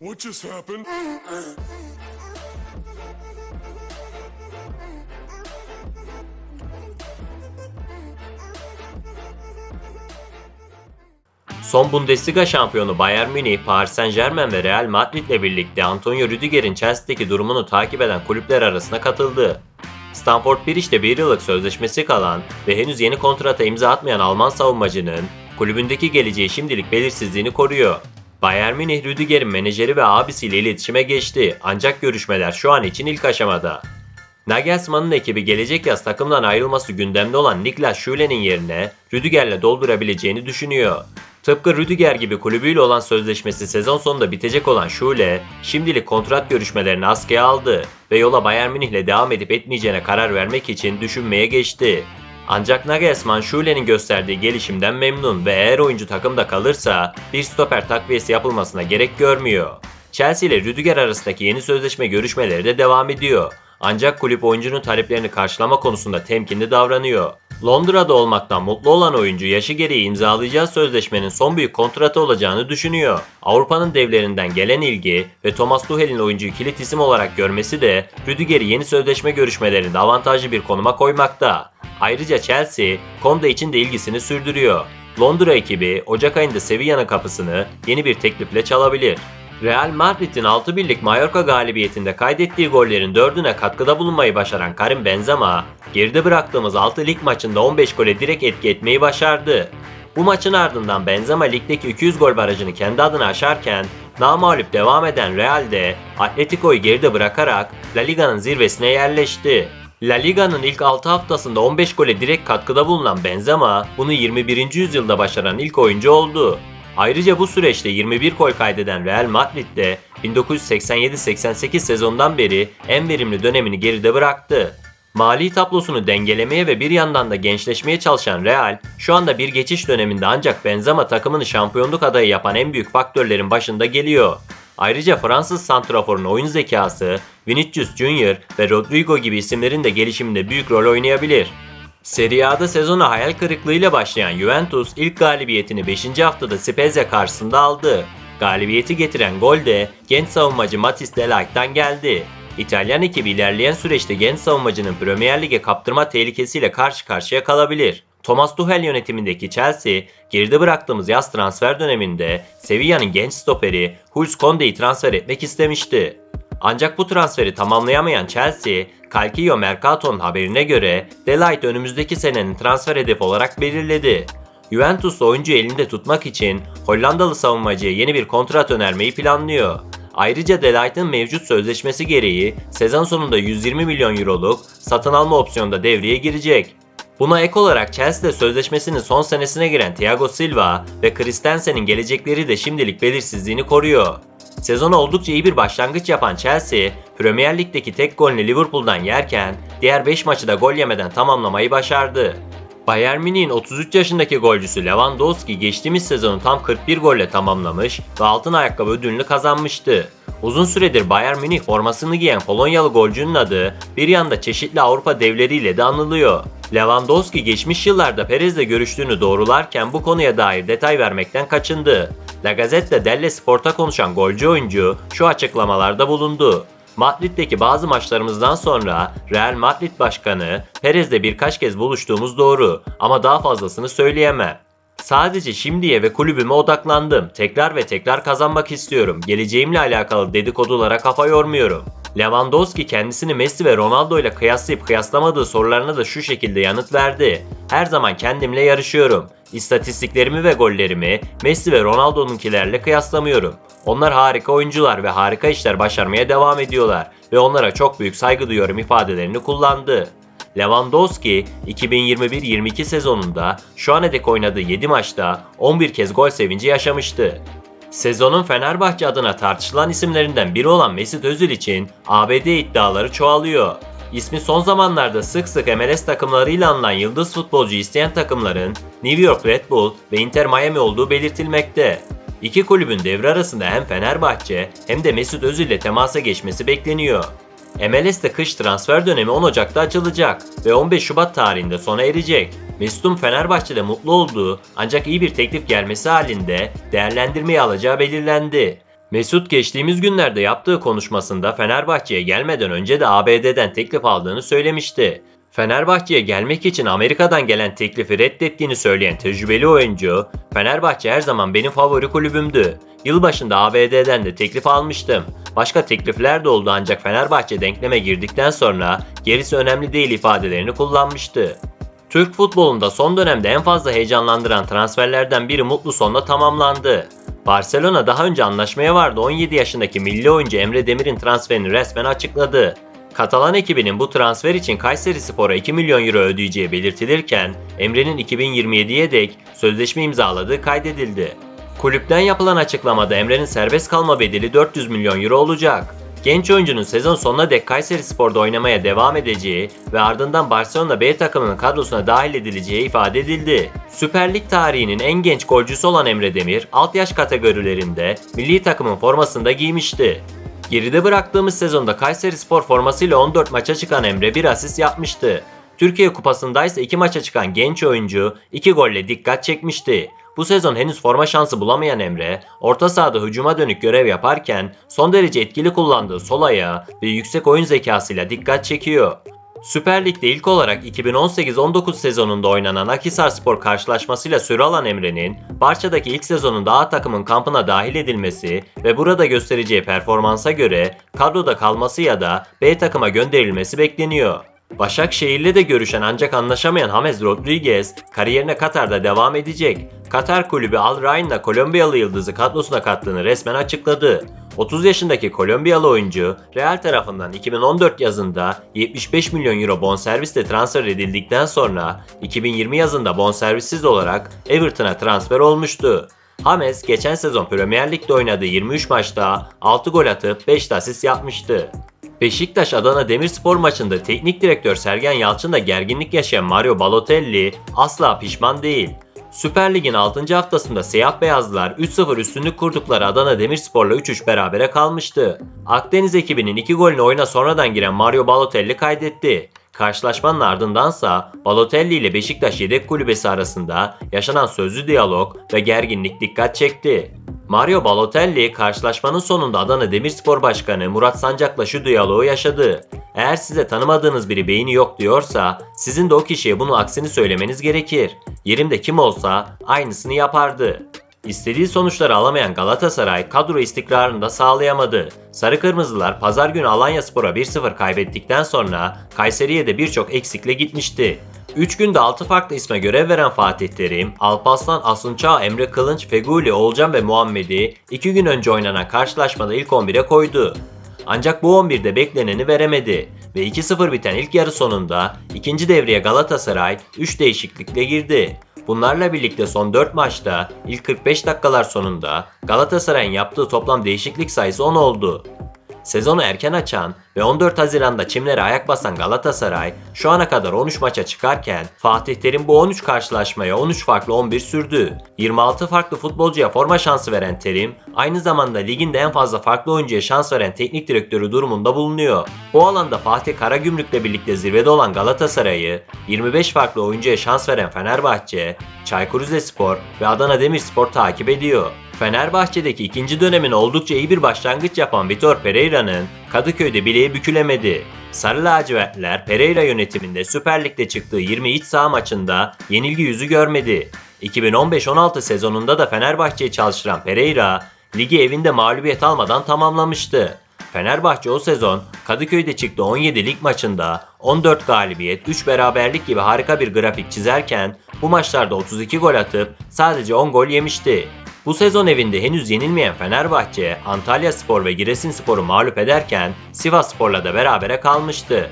What just happened? Son Bundesliga şampiyonu Bayern Münih, Paris Saint Germain ve Real Madrid ile birlikte Antonio Rüdiger'in Chelsea'deki durumunu takip eden kulüpler arasına katıldı. Stamford Bridge'de bir yıllık sözleşmesi kalan ve henüz yeni kontrata imza atmayan Alman savunmacının kulübündeki geleceği şimdilik belirsizliğini koruyor. Bayern Münih Rüdiger'in menajeri ve abisiyle iletişime geçti ancak görüşmeler şu an için ilk aşamada. Nagelsmann'ın ekibi gelecek yaz takımdan ayrılması gündemde olan Niklas Schüle'nin yerine Rüdiger'le doldurabileceğini düşünüyor. Tıpkı Rüdiger gibi kulübüyle olan sözleşmesi sezon sonunda bitecek olan Schüle, şimdilik kontrat görüşmelerini askıya aldı ve yola Bayern Münih'le devam edip etmeyeceğine karar vermek için düşünmeye geçti. Ancak Nagelsmann Schüle'nin gösterdiği gelişimden memnun ve eğer oyuncu takımda kalırsa bir stoper takviyesi yapılmasına gerek görmüyor. Chelsea ile Rüdiger arasındaki yeni sözleşme görüşmeleri de devam ediyor. Ancak kulüp oyuncunun taleplerini karşılama konusunda temkinli davranıyor. Londra'da olmaktan mutlu olan oyuncu yaşı gereği imzalayacağı sözleşmenin son büyük kontratı olacağını düşünüyor. Avrupa'nın devlerinden gelen ilgi ve Thomas Tuchel'in oyuncuyu kilit isim olarak görmesi de Rüdiger'i yeni sözleşme görüşmelerinde avantajlı bir konuma koymakta. Ayrıca Chelsea, Conte için de ilgisini sürdürüyor. Londra ekibi Ocak ayında Sevilla'nın kapısını yeni bir teklifle çalabilir. Real Madrid'in 6-1'lik Mallorca galibiyetinde kaydettiği gollerin 4'üne katkıda bulunmayı başaran Karim Benzema, geride bıraktığımız 6 lig maçında 15 gole direkt etki etmeyi başardı. Bu maçın ardından Benzema ligdeki 200 gol barajını kendi adına aşarken namağlup devam eden Real de Atletico'yu geride bırakarak La Liga'nın zirvesine yerleşti. La Liga'nın ilk 6 haftasında 15 gole direkt katkıda bulunan Benzema bunu 21. yüzyılda başaran ilk oyuncu oldu. Ayrıca bu süreçte 21 gol kaydeden Real Madrid de 1987-88 sezondan beri en verimli dönemini geride bıraktı. Mali tablosunu dengelemeye ve bir yandan da gençleşmeye çalışan Real, şu anda bir geçiş döneminde ancak Benzema takımını şampiyonluk adayı yapan en büyük faktörlerin başında geliyor. Ayrıca Fransız santraforun oyun zekası, Vinicius Junior ve Rodrigo gibi isimlerin de gelişiminde büyük rol oynayabilir. Serie A'da sezona hayal kırıklığıyla başlayan Juventus ilk galibiyetini 5. haftada Spezia karşısında aldı. Galibiyeti getiren gol de genç savunmacı Matis Delight'tan geldi. İtalyan ekibi ilerleyen süreçte genç savunmacının Premier Lig'e kaptırma tehlikesiyle karşı karşıya kalabilir. Thomas Tuchel yönetimindeki Chelsea, geride bıraktığımız yaz transfer döneminde Sevilla'nın genç stoperi Jules Conde'yi transfer etmek istemişti. Ancak bu transferi tamamlayamayan Chelsea, Calcio Mercato'nun haberine göre Delight önümüzdeki senenin transfer hedefi olarak belirledi. Juventus oyuncu elinde tutmak için Hollandalı savunmacıya yeni bir kontrat önermeyi planlıyor. Ayrıca Delight'ın mevcut sözleşmesi gereği sezon sonunda 120 milyon euroluk satın alma opsiyonu da devreye girecek. Buna ek olarak Chelsea'de sözleşmesinin son senesine giren Thiago Silva ve Christensen'in gelecekleri de şimdilik belirsizliğini koruyor. Sezona oldukça iyi bir başlangıç yapan Chelsea, Premier Lig'deki tek golünü Liverpool'dan yerken diğer 5 maçı da gol yemeden tamamlamayı başardı. Bayern Münih'in 33 yaşındaki golcüsü Lewandowski geçtiğimiz sezonu tam 41 golle tamamlamış ve altın ayakkabı ödülünü kazanmıştı. Uzun süredir Bayern Münih formasını giyen Polonyalı golcünün adı bir yanda çeşitli Avrupa devleriyle de anılıyor. Lewandowski geçmiş yıllarda Perez'le görüştüğünü doğrularken bu konuya dair detay vermekten kaçındı. La Gazzetta dello Sport'a konuşan golcü oyuncu şu açıklamalarda bulundu. Madrid'deki bazı maçlarımızdan sonra Real Madrid Başkanı Perez'le birkaç kez buluştuğumuz doğru ama daha fazlasını söyleyemem. Sadece şimdiye ve kulübüme odaklandım. Tekrar ve tekrar kazanmak istiyorum. Geleceğimle alakalı dedikodulara kafa yormuyorum. Lewandowski kendisini Messi ve Ronaldo ile kıyaslayıp kıyaslamadığı sorularına da şu şekilde yanıt verdi. Her zaman kendimle yarışıyorum. İstatistiklerimi ve gollerimi Messi ve Ronaldo'nunkilerle kıyaslamıyorum. Onlar harika oyuncular ve harika işler başarmaya devam ediyorlar ve onlara çok büyük saygı duyuyorum ifadelerini kullandı. Lewandowski 2021-22 sezonunda şu ana dek oynadığı 7 maçta 11 kez gol sevinci yaşamıştı. Sezonun Fenerbahçe adına tartışılan isimlerinden biri olan Mesut Özil için ABD iddiaları çoğalıyor. İsmi son zamanlarda sık sık MLS takımlarıyla anılan yıldız futbolcu isteyen takımların New York Red Bull ve Inter Miami olduğu belirtilmekte. İki kulübün devre arasında hem Fenerbahçe hem de Mesut Özil ile temasa geçmesi bekleniyor. MLS'te kış transfer dönemi 10 Ocak'ta açılacak ve 15 Şubat tarihinde sona erecek. Mesut'un Fenerbahçe'de mutlu olduğu ancak iyi bir teklif gelmesi halinde değerlendirmeye alacağı belirlendi. Mesut geçtiğimiz günlerde yaptığı konuşmasında Fenerbahçe'ye gelmeden önce de ABD'den teklif aldığını söylemişti. Fenerbahçe'ye gelmek için Amerika'dan gelen teklifi reddettiğini söyleyen tecrübeli oyuncu, Fenerbahçe her zaman benim favori kulübümdü. Yılbaşında ABD'den de teklif almıştım. Başka teklifler de oldu ancak Fenerbahçe denkleme girdikten sonra gerisi önemli değil ifadelerini kullanmıştı. Türk futbolunda son dönemde en fazla heyecanlandıran transferlerden biri mutlu sonla tamamlandı. Barcelona daha önce anlaşmaya vardı 17 yaşındaki milli oyuncu Emre Demir'in transferini resmen açıkladı. Katalan ekibinin bu transfer için Kayseri Spor'a 2 milyon euro ödeyeceği belirtilirken Emre'nin 2027'ye dek sözleşme imzaladığı kaydedildi. Kulüpten yapılan açıklamada Emre'nin serbest kalma bedeli 400 milyon euro olacak. Genç oyuncunun sezon sonuna dek Kayseri Spor'da oynamaya devam edeceği ve ardından Barcelona B takımının kadrosuna dahil edileceği ifade edildi. Süper Lig tarihinin en genç golcüsü olan Emre Demir, alt yaş kategorilerinde milli takımın formasında giymişti. Geride bıraktığımız sezonda Kayseri Spor formasıyla 14 maça çıkan Emre bir asist yapmıştı. Türkiye Kupası'nda ise 2 maça çıkan genç oyuncu 2 golle dikkat çekmişti. Bu sezon henüz forma şansı bulamayan Emre, orta sahada hücuma dönük görev yaparken son derece etkili kullandığı sol ayağı ve yüksek oyun zekasıyla dikkat çekiyor. Süper Lig'de ilk olarak 2018-19 sezonunda oynanan Akhisar Spor karşılaşmasıyla süre alan Emre'nin Barça'daki ilk sezonunda A takımın kampına dahil edilmesi ve burada göstereceği performansa göre kadroda kalması ya da B takıma gönderilmesi bekleniyor. Başakşehir'le de görüşen ancak anlaşamayan James Rodriguez kariyerine Katar'da devam edecek. Katar kulübü Al Ryan'la Kolombiyalı yıldızı kadrosuna kattığını resmen açıkladı. 30 yaşındaki Kolombiyalı oyuncu Real tarafından 2014 yazında 75 milyon euro bonservisle transfer edildikten sonra 2020 yazında bonservissiz olarak Everton'a transfer olmuştu. James geçen sezon Premier Lig'de oynadığı 23 maçta 6 gol atıp 5 de asist yapmıştı. Beşiktaş Adana Demirspor maçında teknik direktör Sergen Yalçın'la gerginlik yaşayan Mario Balotelli asla pişman değil. Süper Lig'in 6. haftasında siyah beyazlılar 3-0 üstünlük kurdukları Adana Demirspor'la 3-3 berabere kalmıştı. Akdeniz ekibinin 2 golünü oyuna sonradan giren Mario Balotelli kaydetti. Karşılaşmanın ardındansa Balotelli ile Beşiktaş yedek kulübesi arasında yaşanan sözlü diyalog ve gerginlik dikkat çekti. Mario Balotelli karşılaşmanın sonunda Adana Demirspor Başkanı Murat Sancak'la şu diyaloğu yaşadı. Eğer size tanımadığınız biri beyni yok diyorsa sizin de o kişiye bunu aksini söylemeniz gerekir. Yerimde kim olsa aynısını yapardı. İstediği sonuçları alamayan Galatasaray kadro istikrarını da sağlayamadı. Sarı Kırmızılar pazar günü Alanya Spor'a 1-0 kaybettikten sonra Kayseri'ye de birçok eksikle gitmişti. 3 günde 6 farklı isme görev veren Fatih Terim, Alparslan, Asunçağ, Emre Kılınç, Feguli, Olcan ve Muhammed'i 2 gün önce oynanan karşılaşmada ilk 11'e koydu. Ancak bu 11'de bekleneni veremedi ve 2-0 biten ilk yarı sonunda ikinci devreye Galatasaray 3 değişiklikle girdi. Bunlarla birlikte son 4 maçta ilk 45 dakikalar sonunda Galatasaray'ın yaptığı toplam değişiklik sayısı 10 oldu. Sezonu erken açan ve 14 Haziran'da çimlere ayak basan Galatasaray şu ana kadar 13 maça çıkarken Fatih Terim bu 13 karşılaşmaya 13 farklı 11 sürdü. 26 farklı futbolcuya forma şansı veren Terim aynı zamanda liginde en fazla farklı oyuncuya şans veren teknik direktörü durumunda bulunuyor. Bu alanda Fatih Karagümrük'le birlikte zirvede olan Galatasaray'ı 25 farklı oyuncuya şans veren Fenerbahçe, Çaykur Rizespor ve Adana Demirspor takip ediyor. Fenerbahçe'deki ikinci dönemin oldukça iyi bir başlangıç yapan Vitor Pereira'nın Kadıköy'de bileği bükülemedi. Sarı lacivertler Pereira yönetiminde Süper Lig'de çıktığı 20 iç saha maçında yenilgi yüzü görmedi. 2015-16 sezonunda da Fenerbahçe'yi çalıştıran Pereira, ligi evinde mağlubiyet almadan tamamlamıştı. Fenerbahçe o sezon Kadıköy'de çıktı 17 lig maçında 14 galibiyet, 3 beraberlik gibi harika bir grafik çizerken bu maçlarda 32 gol atıp sadece 10 gol yemişti. Bu sezon evinde henüz yenilmeyen Fenerbahçe, Antalya Spor ve Giresun Spor'u mağlup ederken Sivas Spor'la da berabere kalmıştı.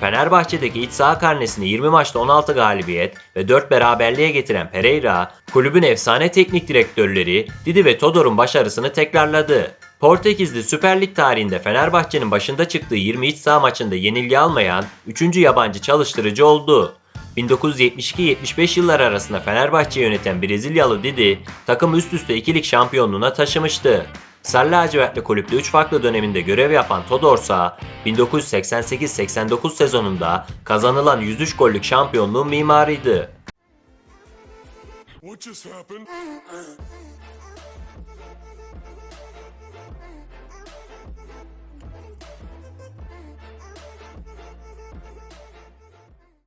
Fenerbahçe'deki iç saha karnesini 20 maçta 16 galibiyet ve 4 beraberliğe getiren Pereira, kulübün efsane teknik direktörleri Didi ve Todor'un başarısını tekrarladı. Portekizli Süper Lig tarihinde Fenerbahçe'nin başında çıktığı 20 iç saha maçında yenilgi almayan 3. yabancı çalıştırıcı oldu. 1972-75 yıllar arasında Fenerbahçe yöneten Brezilyalı Didi, takım üst üste ikilik şampiyonluğuna taşımıştı. Sarı lacivertli kulüpte 3 farklı döneminde görev yapan Todorsa, 1988-89 sezonunda kazanılan 103 gollük şampiyonluğun mimarıydı. What just?